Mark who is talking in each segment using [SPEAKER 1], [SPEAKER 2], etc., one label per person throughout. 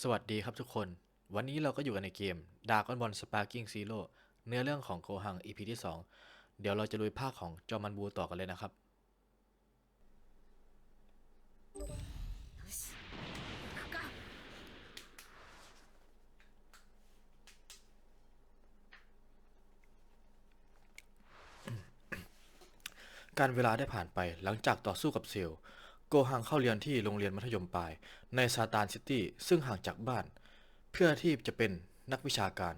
[SPEAKER 1] สวัสดีครับทุกคน วันนี้เราก็อยู่กันในเกม Dragon Ball Sparking Zero เนื้อเรื่องของโกหัง EP ที่ 2 เดี๋ยวเราจะลุยภาคของจอมันบูต่อกันเลยนะครับ การเวลาได้ผ่านไปหลังจากต่อสู้กับเซลล์ โกหังเข้าเรียนที่โรงเรียนมัธยมปลาย ในซาตานซิตี้ซึ่งห่างจากบ้าน เพื่อที่จะเป็นนักวิชาการ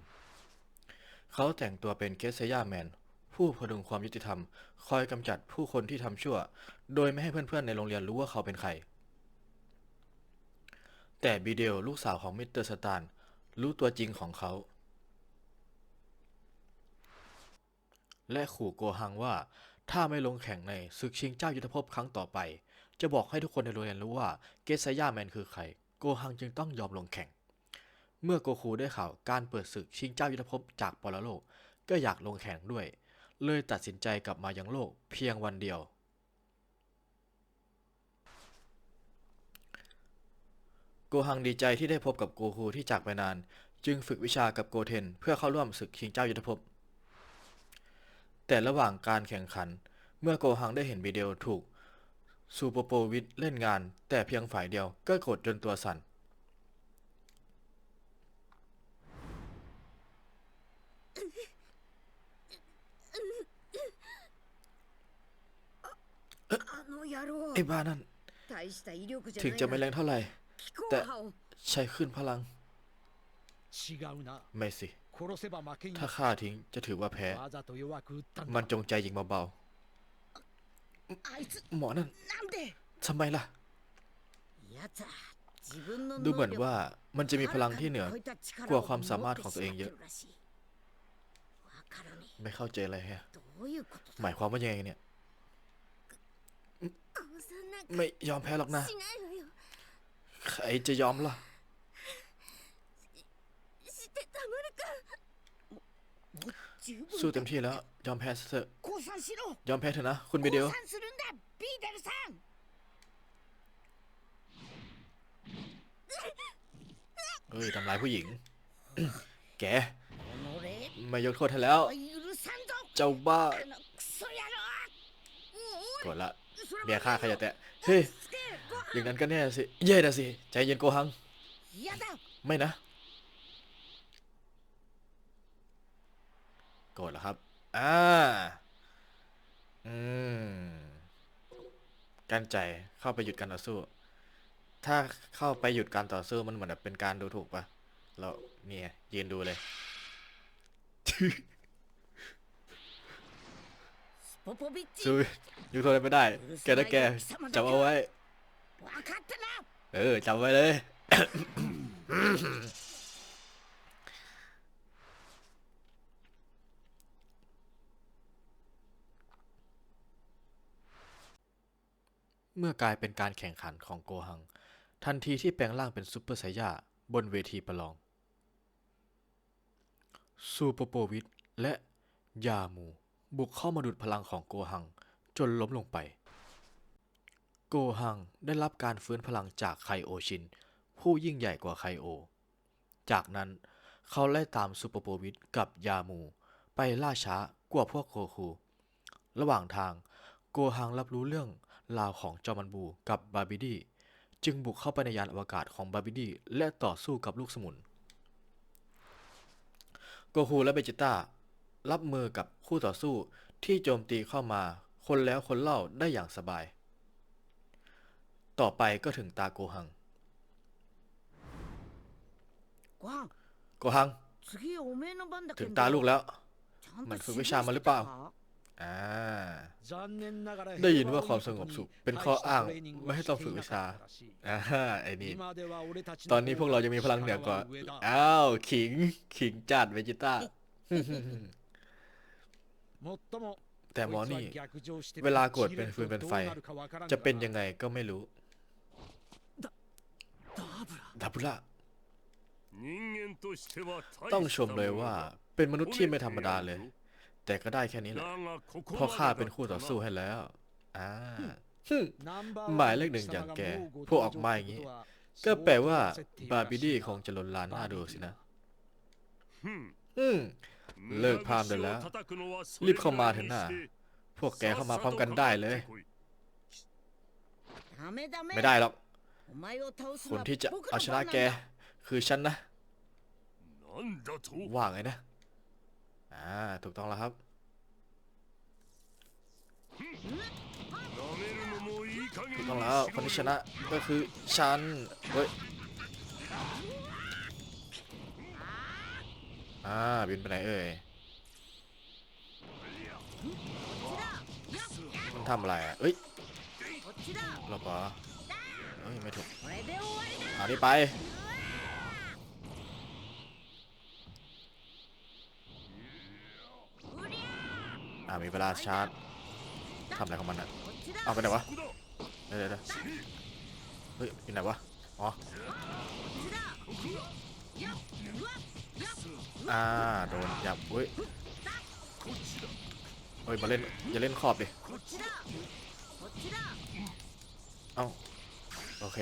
[SPEAKER 1] เขาแต่งตัวเป็นเคสเซย่าแมน ผู้พดุงความยุติธรรม คอยกำจัดผู้คนที่ทำชั่ว โดยไม่ให้เพื่อนๆในโรงเรียนรู้ว่าเขาเป็นใคร แต่บีเดลลูกสาวของมิสเตอร์สตานรู้ตัวจริงของเขา และขู่โกหังว่าถ้าไม่ลงแข่งในศึกชิงเจ้ายุทธภพครั้งต่อไป จะบอกให้ทุกคนในโรงเรียนรู้ว่าเกสย่าแมนคือใคร โกหังจึงต้องยอมลงแข่ง เมื่อโกคูได้ข่าวการเปิดศึกชิงเจ้ายุทธภพจากปรโลก ก็อยากลงแข่งด้วย เลยตัดสินใจกลับมายังโลกเพียงวันเดียว โกหังดีใจที่ได้พบกับโกคูที่จากไปนาน จึงฝึกวิชากับโกเทน เพื่อเข้าร่วมศึกชิงเจ้ายุทธภพ แต่ระหว่างการแข่งขัน เมื่อโกหังได้เห็นบีเดลถูก ซูเปอร์โปวิดเล่นงาน แต่เพียงฝ่ายเดียวก็โกรจนตัวสัน่
[SPEAKER 2] น
[SPEAKER 1] ไอ้บ้านั่น ถึงจะไม่แรงเท่าไหร่ แต่ใช้ขึ้นพลัง ไม่สิ ถ้าฆ่าทิ้งจะถือว่าแพ้ มันจงใจยิงเบาๆ หมอนั่นทำไมล่ะ ดูเหมือนว่ามันจะมีพลังที่เหนือกว่าความสามารถของตัวเองเยอะ ไม่เข้าใจอเลยฮะ หมายความว่ายังไงเนี่ย ไม่ยอมแพ้หรอกนะ ใครจะยอมล่ะ สู้เต็มที่แล้ว ยอมแพ้เถอะ ยอมแพ้เถอะนะ คุณบีเดี
[SPEAKER 2] ยว
[SPEAKER 1] เฮ้ยทำลายผู้หญิง แก ไม่ยกโทษให้แล้ว เจ้าบ้าก่อนละเบียฆ่าขยะแตะ เฮ้ย อย่างนั้นก็แน่สิ เย่นะสิ ใจเย็นโกหัง ไม่นะก่อนละครับ อ่า อืมกั้นใจเข้าไปหยุดการต่อสู้ ถ้าเข้าไปหยุดการต่อสู้มันเหมือนแบบเป็นการดูถูกปะเราเนี่ยยืนดูเลย ซูยูโทนไม่ได้ แกนะแกจำเอาไว้ เออจำไว้เลย เมื่อกลายเป็นการแข่งขันของโกหัง ทันทีที่แปลงร่างเป็นซูเปอร์ไซย่าบนเวทีประลอง ซูโปโปวิทและยามูบุกเข้ามาดูดพลังของโกหังจนล้มลงไป โกหังได้รับการฟื้นพลังจากไคโอชิน ผู้ยิ่งใหญ่กว่าไคโอ จากนั้นเขาไล่ตามซูเปอร์โปวิทกับยามูไปล่าช้ากว่าพวกโคคู ระหว่างทางโกหังรับรู้เรื่อง ลาวของจอมันบูกับบาบิดี้จึงบุกเข้าไปในยานอวกาศของบาบิดี้และต่อสู้กับลูกสมุน โกฮูและเบจิต้ารับมือกับคู่ต่อสู้ที่โจมตีเข้ามาคนแล้วคนเล่าได้อย่างสบาย ต่อไปก็ถึงตาโกฮัง โกฮัง ถึงตาลูกแล้ว มันฝึกวิชามาหรือเปล่า ได้ยินว่าความสงบสุขเป็นข้ออ้างไม่ให้ต้องฝึกวิชาอ่าไอ้นี่ตอนนี้พวกเราจะมีพลังเหนือกว่าอ้าวขิงขิงจัดเวจิต้าแต่หมอนี่ เวลากดเป็นฟืนเป็นไฟ จะเป็นยังไงก็ไม่รู้ดับละต้องชมเลยว่าเป็นมนุษย์ที่ไม่ธรรมดาเลย แต่ก็ได้แค่นี้แหละเพราะข้าเป็นคู่ต่อสู้ให้แล้วอ่าหมายเลขหนึ่งอย่างแก พวกออกมาอย่างนี้ ก็แปลว่าบาบิดี้คงจะลนลานหน้าดูสินะ อืมเลิกพามเดี๋แล้ว รีบเข้ามาเถอะนะพวกแกเข้ามาพร้อมกันได้เลย ไม่ได้หรอก คนที่จะเอาชนะแก คือฉันนะ ว่าไงนะ่า ถูกต้องแล้วครับ ถูกต้องแล้วคนที่ชนะก็คือฉันเฮ้ย อ่า บินไปไหนเอ่ย มันทำอะไรอะเฮ้ยหลบเหรอเฮ้ย ไม่ถูกเอาที่ไปามีเวลาชาร์จทำอะไรของมันอะเอาไปไหนวะเดี๋ยวเฮ้ยไปไหนวะอ๋ออ่าโดนยับเฮ้ยเฮ้ยมาเล่นอย่าเล่นขอบดิเอาโอเค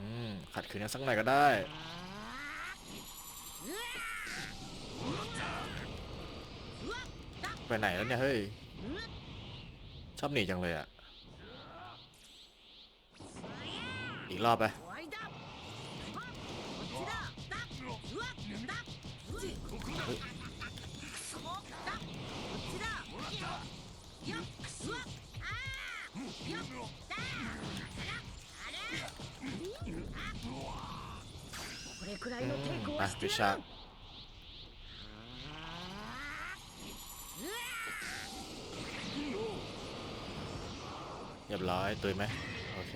[SPEAKER 1] อืมขัดขืนยังสักหน่อยก็ได้ ไปไหนแล้วเนี่ยเฮ้ย ชอบหนีจังเลยอะอีกรอบไป
[SPEAKER 2] ไป
[SPEAKER 1] ปิดฉาก เรียบร้อยตุยไหมโอเค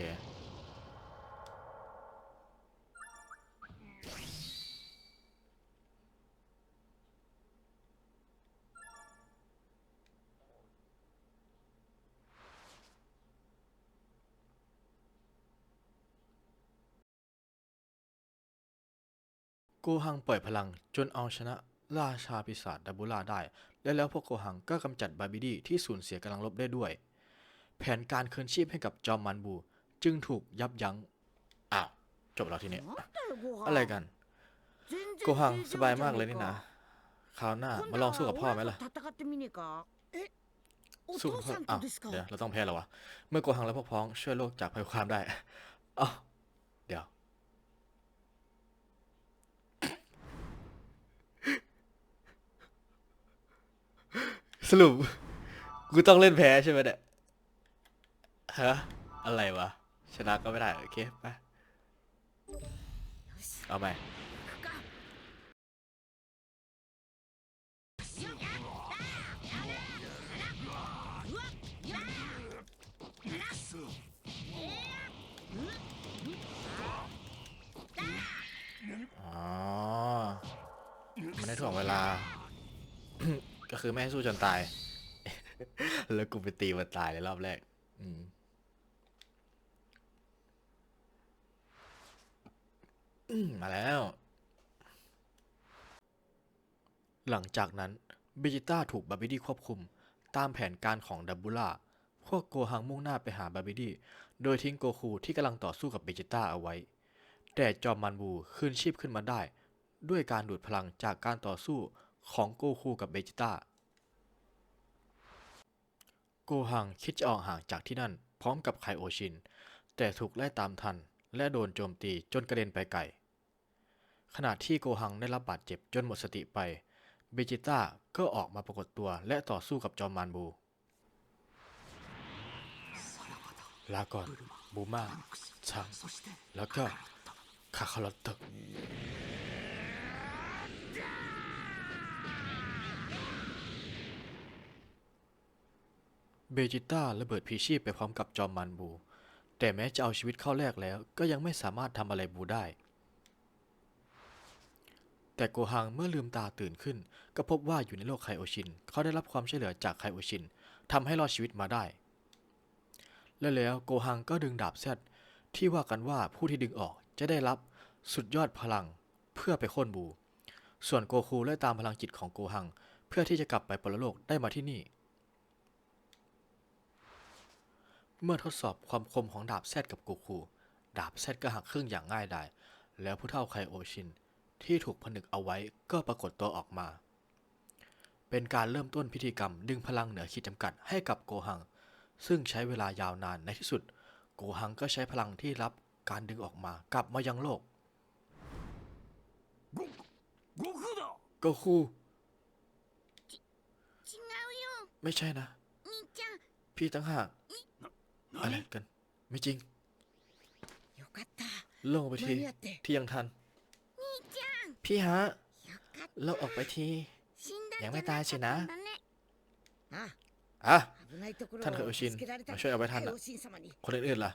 [SPEAKER 1] โกหังปล่อยพลังจนเอาชนะราชาปีศาจดับบูล่าได้ และแล้วพวกโกหังก็กำจัดบาบิดีที่สูญเสียกำลังลบได้ด้วย แผนการคืนชีพให้กับจอมมันบู จึงถูกยับยัง้ง อ้าว จบแล้วที่นี้ อะไรกัน โกหังสบายมากเลยนี่นะคราวหน้ามาลองสู้กับพ่อไหมล่ะ สู้กับพ่อเดี๋ยวเราต้องแพ้แล้ววะ เมื่อโกหังและพวกพ้องช่วยโลกจากภัยความได้อ้าเดี๋ยว สรุป กูต้องเล่นแพ้ใช่ไหมเนี่ย ฮะ อะไรวะ ชนะก็ไม่ได้ โอเค ไป เอาใหมอ๋อมันได้ถ่วงเวลา ก็คือไม่ให้สู้จนตาย แล้วกูไปตีมันตายในรอบแรก อืม มาแล้ว หลังจากนั้นเบจิต้าถูกบาบิดี้ควบคุม ตามแผนการของดับบูล่า พวกโกฮังมุ่งหน้าไปหาบาบิดี้โดยทิ้งโกคูที่กำลังต่อสู้กับเบจิต้าเอาไว้ แต่จอมมันบูคืนชีพขึ้นมาได้ ด้วยการดูดพลังจากการต่อสู้ของโกคูกับเบจิต้า โกฮังคิดจะออกห่างจากที่นั่น พร้อมกับไคโอชิน แต่ถูกไล่ตามทัน และโดนโจมตีจนกระเด็นไปไกล ขณะที่โกฮังได้รับบาดเจ็บจนหมดสติไป เบจิต้าก็ออกมาปรากฏตัวและต่อสู้กับจอมมานบู ลาก่อน บูมาชัง แล้วก็คาคาลอตเตอร์เบจิต้าระเบิดพีชีพไปพร้อมกับจอมมันบู แต่แม้จะเอาชีวิตเข้าแลกแล้วก็ยังไม่สามารถทำอะไรบูได้ แต่โกฮังเมื่อลืมตาตื่นขึ้น ก็พบว่าอยู่ในโลกไคโอชิน เขาได้รับความช่วยเหลือจากไคโอชินทำให้รอดชีวิตมาได้ และแล้วโกฮังก็ดึงดาบแซดที่ว่ากันว่าผู้ที่ดึงออกจะได้รับสุดยอดพลังเพื่อไปโค่นบู ส่วนโกคูไล่ตามพลังจิตของโกฮัง เพื่อที่จะกลับไปปรโลกได้มาที่นี่ เมื่อทดสอบความคมของดาบแซดกับโกคู ดาบแซดก็หักครึ่งอย่างง่ายดายแล้วผู้เฒ่าไคโอชิน ที่ถูกผนึกเอาไว้ก็ปรากฏตัวออกมา เป็นการเริ่มต้นพิธีกรรมดึงพลังเหนือขีดจำกัดให้กับโกหัง ซึ่งใช้เวลายาวนานในที่สุด โกหังก็ใช้พลังที่รับการดึงออกมากลับมายังโลกโกคูไม่ใช่นะ พี่ตั้งหากอะไรกัน ไม่จริง ลงไปทีที่ยังทัน พี่ฮะ
[SPEAKER 2] เรา
[SPEAKER 1] ออกไปที ยังไม่ตายใช่นะ อะ ท่านเคยโอชิน มาช่วยเอาไปท่า
[SPEAKER 3] น
[SPEAKER 1] อะคนอื่นๆล่ะ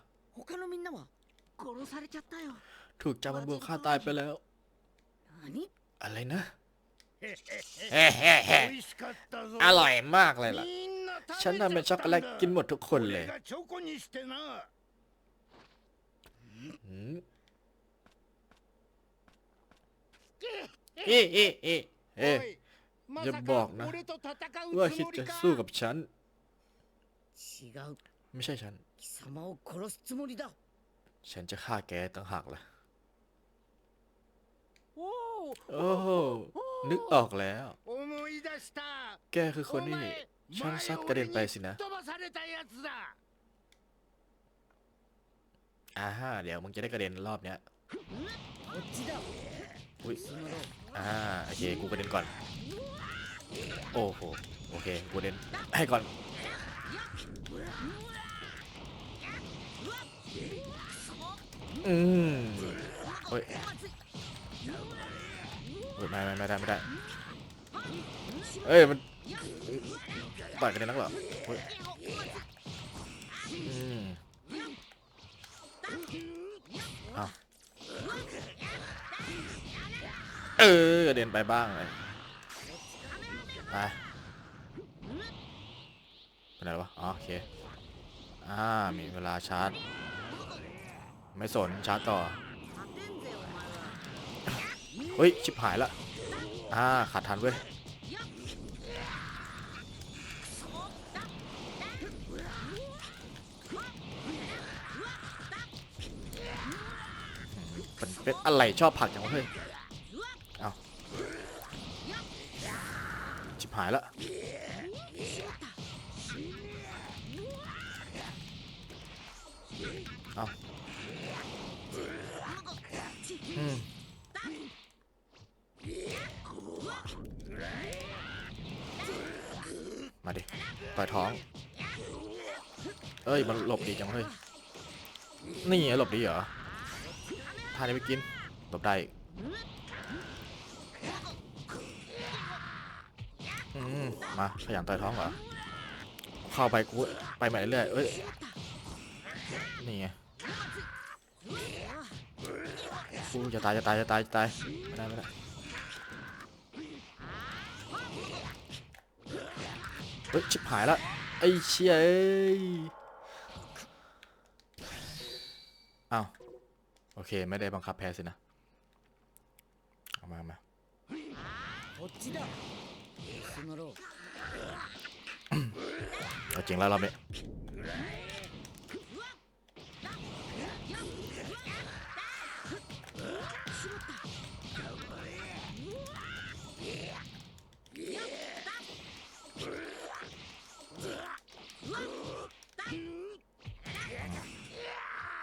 [SPEAKER 1] ถูกจามันบวงฆ่าตายไปแล้ว อะไรนะ อร่อยมากเลยล่ะ ฉันทำเป็นช็อกโกแลตกินหมดทุกคนเลย
[SPEAKER 4] เอ๊
[SPEAKER 1] เอ๊เอ๊ะ
[SPEAKER 4] อ๊ะ
[SPEAKER 1] อย่าบอกนะว่าคิดจะสู้กับฉัน ไม่ใช่ฉัน ฉันจะฆ่าแกต่างหากล่ะ โอ้โหนึกออกแล้ว แกคือคนที่ฉันซัดกระเด็นไปสินะอ่าฮะเดี๋ยวมึงจะได้กระเด็นรอบเนี้ย อุ้ยอ่าโอเคกูกระเด็นก่อน โอ้โหโอเคกูเด็นให้ก่อนอืมเฮ้ยเไม่ไม่ไม่ได้ไม่ได้เอ้ยมันต่อยกันได้นักเหรอเฮ้ย เออกระเด็นไปบ้างเลยไปไปไหนวะอ๋อโอเคอ่ามีเวลาชาร์จ ไม่สนชาร์จต่อเฮ้ยชิบหายละอ่าขาดทันเว้ยเป็นเป็นอะไรชอบผักจังวะเฮ้ย หายละเอาอืมมาดิต่อยท้อง เอ้ย มันหลบดีจังเฮ้ย นี่หลบดีเหรอพานี้ไปกิน หลบได้อีกอื มาขยันต่อยท้องเหรอเข้าไปกูไปใหม่เรื่อยเอ้ยนี่ไงกูจะตายจะตายจะตายจะตายไม่ได้ไม่ได้เฮ้ยชิบหายละไอ้เชี่ยอ้าโอเคไม่ได้บังคับแพ้สินะเอามามา เอาจริงแล้วรอบนี้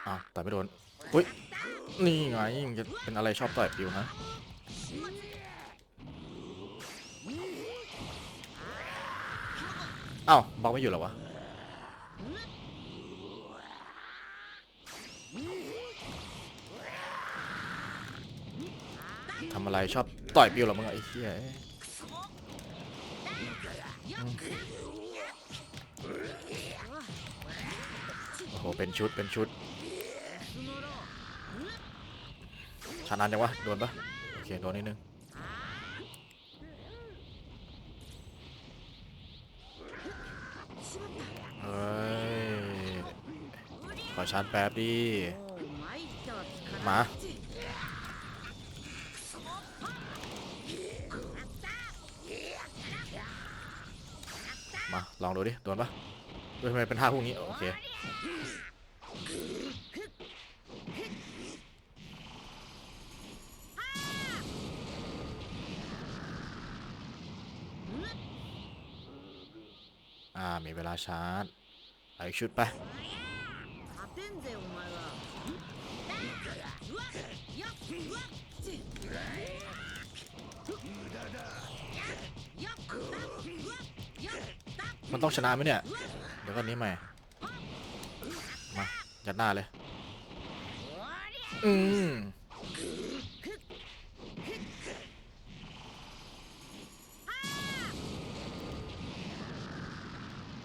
[SPEAKER 1] อ้าวต่อยไม่โดน อุ้ย นี่ไงมึงจะเป็นอะไรชอบต่อยปิวนะ อ้าวบล็อกไม่อยู่หรอวะทำอะไรชอบต่อยปิวหรอมึงอะไอ้เหี้ยโอ้โห เป็นชุด เป็นชุดชานันยังวะ โดนปะโอเค โดนนิดนึง ขอชาร์จแป๊บดิ
[SPEAKER 2] มา
[SPEAKER 1] มา ลองดูดิโดนปะด้ทำไมเป็นท่าพวกนี้ โอเค อ่า มีเวลาชาร์จ เอาอีกชุดไป มันต้องชนะไหมเนี่ย เดี๋ยวก็นี้ใหม่ มายัดหน้าเลย อืม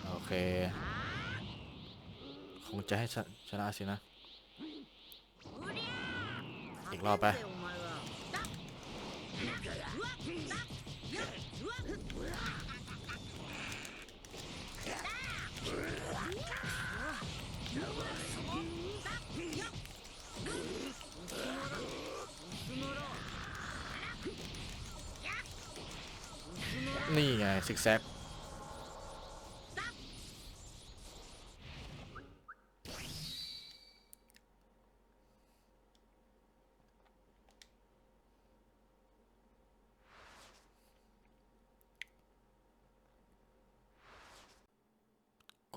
[SPEAKER 1] โอเค คงจะให้ชนะชนะสินะ อีกรอบไป นี่ไงซิกแซก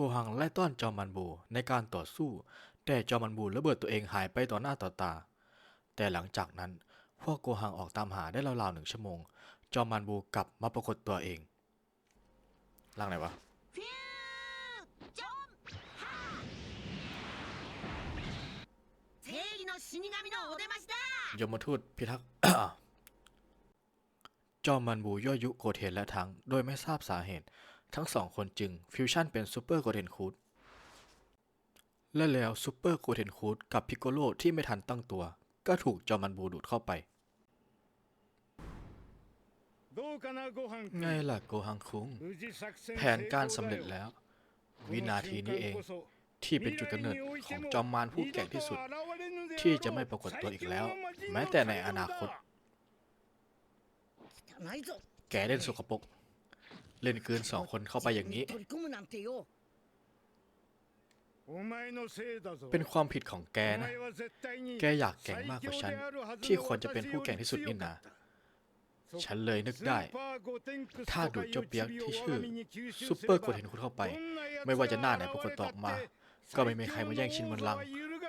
[SPEAKER 1] กหังไล่ต้อนจอมันบูในการต่อสู้ แต่จอมันบูระเบิดตัวเองหายไปต่อหน้าต่อตา แต่หลังจากนั้นพวกโกหังออกตามหาได้ราวๆหนึ่งชั่วโมง จอมันบูกลับมาปรากฏตัวเองร่างไหนวะยมทูตพิทักษ์จอมันบูย่อยุโกเทนและทั้งโดยไม่ทราบสาเหตุ ทั้งสองคนจึงฟิวชั่นเป็นซูเปอร์โกเทนคูดและแล้วซูเปอร์โกเทนคูดกับพิกโกโลที่ไม่ทันตั้งตัว ก็ถูกจอมันบูดูดเข้าไป ไงล่ะโกฮังคุง แผนการสำเร็จแล้ว วินาทีนี้เอง ที่เป็นจุดกำเนิดของจอมมารผู้แก่งที่สุด ที่จะไม่ปรากฏตัวอีกแล้ว แม้แต่ในอนาคต แกเล่นสกปรก เล่นเกินสองคนเข้าไปอย่างนี้ เป็นความผิดของแกนะ แกอยากแข่งมากกว่าฉัน ที่ควรจะเป็นผู้แข่งที่สุดนี่นาฉันเลยนึกได้ ถ้าดูดเจ้าเปียกที่ชื่อซูเปอร์กดเห็นคุณเข้าไป ไม่ว่าจะหน้าไหนพวกคนตอกมา ก็ไม่มีใครมาแย่งชิงบัลลัง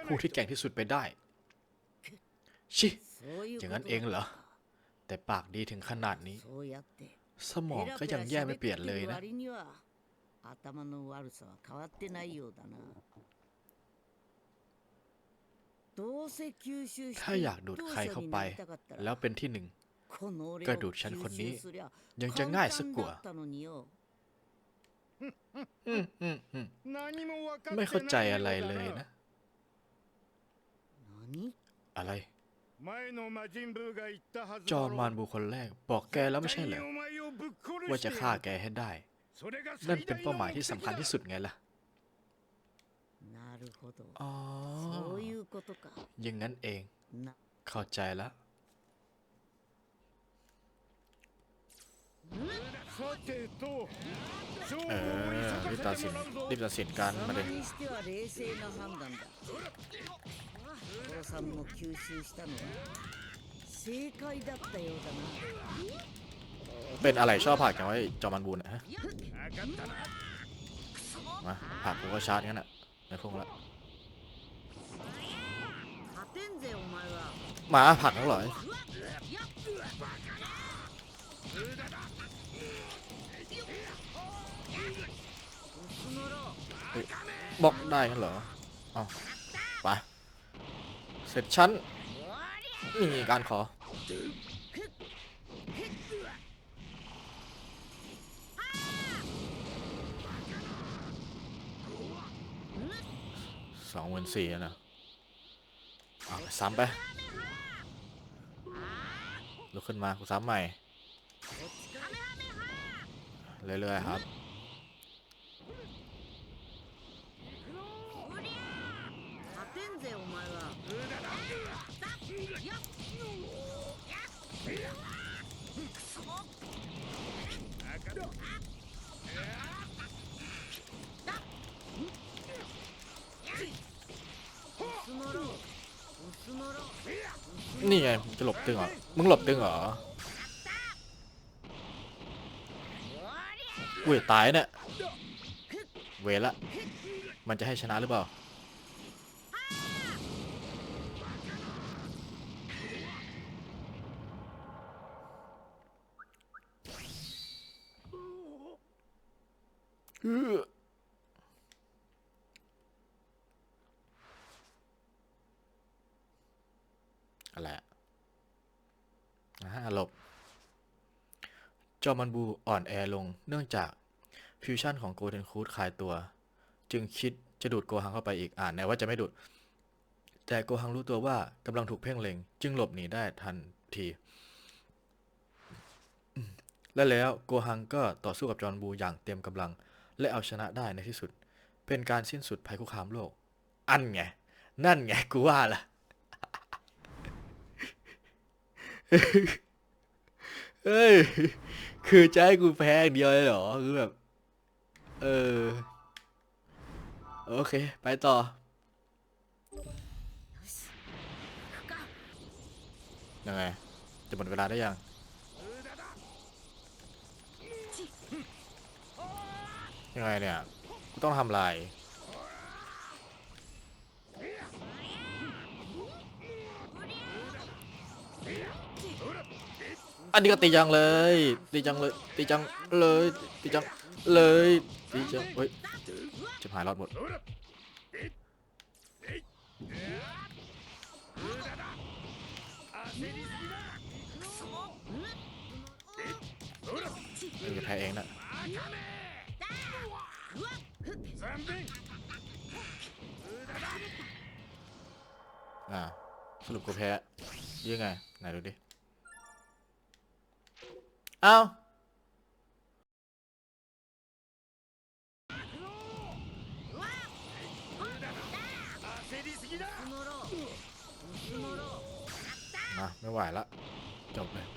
[SPEAKER 1] ผู้ที่แข่งที่สุดไปได้ ชิ อย่างนั้นเองเหรอ แต่ปากดีถึงขนาดนี้ สมองก็ยังแย่ไม่เปลี่ยนเลยนะถ้าอยากดูดใครเข้าไป แล้วเป็นที่หนึ่งก็ดูดฉันคนนี้ ยังจะง่ายสักกว่าไม่เข้าใจอะไรเลยนะ อะไร จอมมารบุคคลแรก บอกแกแล้วไม่ใช่เหรอว่าจะฆ่าแกให้ได้ นั่นเป็นเป้าหมายที่สำคัญที่สุดไงล่ะอ๋อยังงั้นเอง เข้าใจแล้ว เอ
[SPEAKER 4] 負を
[SPEAKER 1] อ รีบ
[SPEAKER 4] 急
[SPEAKER 1] ตั
[SPEAKER 4] が
[SPEAKER 1] ด
[SPEAKER 4] せ
[SPEAKER 1] สิ
[SPEAKER 4] て
[SPEAKER 1] น
[SPEAKER 4] もらうぞ
[SPEAKER 1] รีบตัดสินกันมา
[SPEAKER 3] そ
[SPEAKER 1] เล
[SPEAKER 3] れ
[SPEAKER 1] ย
[SPEAKER 3] にしては冷静な判断だ父さんも吸収したのは正解だったようだな
[SPEAKER 1] เป็นอะไรชอบผลักจังไว้จอมมันบูนอะฮะ
[SPEAKER 4] 分かったな
[SPEAKER 1] มาผลักกูก็ชาร์จงั้นอะไม่พุ่งละ
[SPEAKER 3] 勝てんぜお前は
[SPEAKER 1] มาผลักทั้งหลอย บล็อกได้กันเหรอเอาไป เสร็จชั้น นี่การขอ สองหมื่นสี่นะเอาไปซ้ำไป ลุกขึ้นมา กูซ้ำใหม่ เรื่อยๆครับ ไงมึงจะหลบตึงเหรอ มึงหลบตึงเหรอ อุ้ยตายเนี่ย เวละ มันจะให้ชนะหรือเปล่า เอื้ออะไรอะอ่าหลบ จอมันบูอ่อนแอลงเนื่องจากฟิวชั่นของโกเด้นคูดคายตัว จึงคิดจะดูดโกหังเข้าไปอีกอ่านแนว่าจะไม่ดูด แต่โกหังรู้ตัวว่ากำลังถูกเพ่งเล็ง จึงหลบหนีได้ทันที และแล้วโกหังก็ต่อสู้กับจอห์นบูอย่างเต็มกำลัง และเอาชนะได้ในที่สุด เป็นการสิ้นสุดภัยคุกคามโลก อันไง นั่นไงกูว่าล่ะ เฮ้ย คือจะให้กูแพ้อย่างเดียวเลยเหรอ คือแบบ เออ โอเค ไปต่อ ยังไง จะหมดเวลาได้ยัง ยังไงเนี่ย กูต้องทำลาย อันนี้ก็ตีจังเลย ตีจังเลย ตีจังเลย ตีจังเลย ตีจังเฮ้ยจะหายรอดหมดเออแพ้เองนะอ่าสรุปกูแพ้ยังไง ไหนดูดิ เอา้ามาไม่ไหวละ จบเลย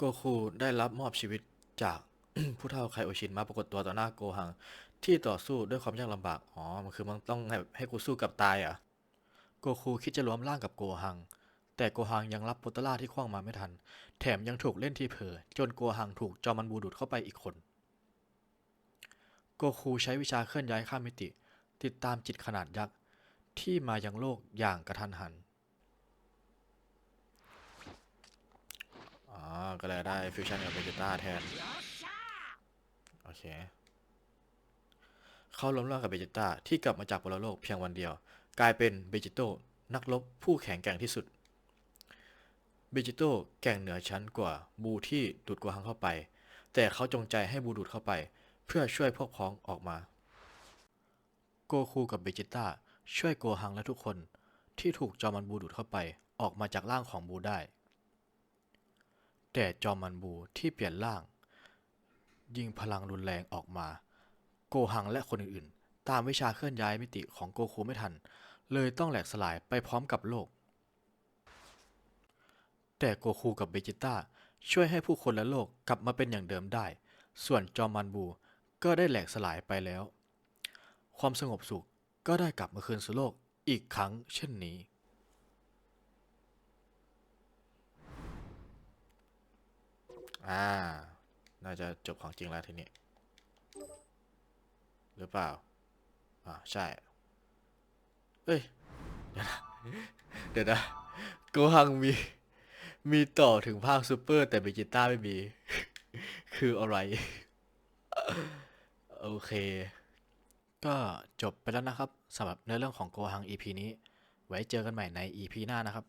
[SPEAKER 1] โกคูได้รับมอบชีวิตจากผู้เฒ่าไคโอชินมาปรากฏตัวต่อหน้าโกฮัง ที่ต่อสู้ด้วยความยากลำบาก อ๋อ มันคือมันต้องให้ให้กูสู้กับตายอะโกคูคิดจะรวมร่างกับโกฮัง แต่โกฮังยังรับโปตล่าที่คว้างมาไม่ทัน แถมยังถูกเล่นที่เผลอจนโกฮังถูกจอมันบูดูดเข้าไปอีกคน โกคูใช้วิชาเคลื่อนย้ายข้ามมิติ ติดตามจิตขนาดยักษ์ที่มายังโลกอย่างกระทันหัน อ๋อ ก็เลยได้ฟิวชั่นกับเบจิต้าแทน โอเค เขาล้มเลิกกับเบจิต้าที่กลับมาจากปรโลกเพียงวันเดียว กลายเป็นเบจิโต้นักรบผู้แข็งแกร่งที่สุด เบจิโต้แก่งเหนือชั้นกว่าบูที่ดูดกหังเข้าไป แต่เขาจงใจให้บูดูดเข้าไป เพื่อช่วยพวกพ้องออกมา โกคูกับเบจิต้าช่วยโกหังและทุกคนที่ถูกจอมันบูดูดเข้าไปออกมาจากร่างของบูได้ แต่จอมันบูที่เปลี่ยนร่าง ยิงพลังรุนแรงออกมา โกหังและคนอื่นๆ ตามวิชาเคลื่อนย้ายมิติของโกคูไม่ทัน เลยต้องแหลกสลายไปพร้อมกับโลก แต่โกคูกับเบจิต้าช่วยให้ผู้คนและโลกกลับมาเป็นอย่างเดิมได้ ส่วนจอมันบูก็ได้แหลกสลายไปแล้ว ความสงบสุขก็ได้กลับมาคืนสู่โลกอีกครั้งเช่นนี้ อ่า น่าจะจบของจริงแล้วทีนี้ หรือเปล่า อ่า ใช่ เอ้ย เดี๋ยวนะเดี๋ยวนะโกฮังมี มีต่อถึงภาคซูเปอร์ แต่เบจิต้าไม่มี คืออะไร โอเค ก็จบไปแล้วนะครับสำหรับเนื้อเรื่องของโกฮัง EP นี้ ไว้เจอกันใหม่ใน EP หน้านะครับ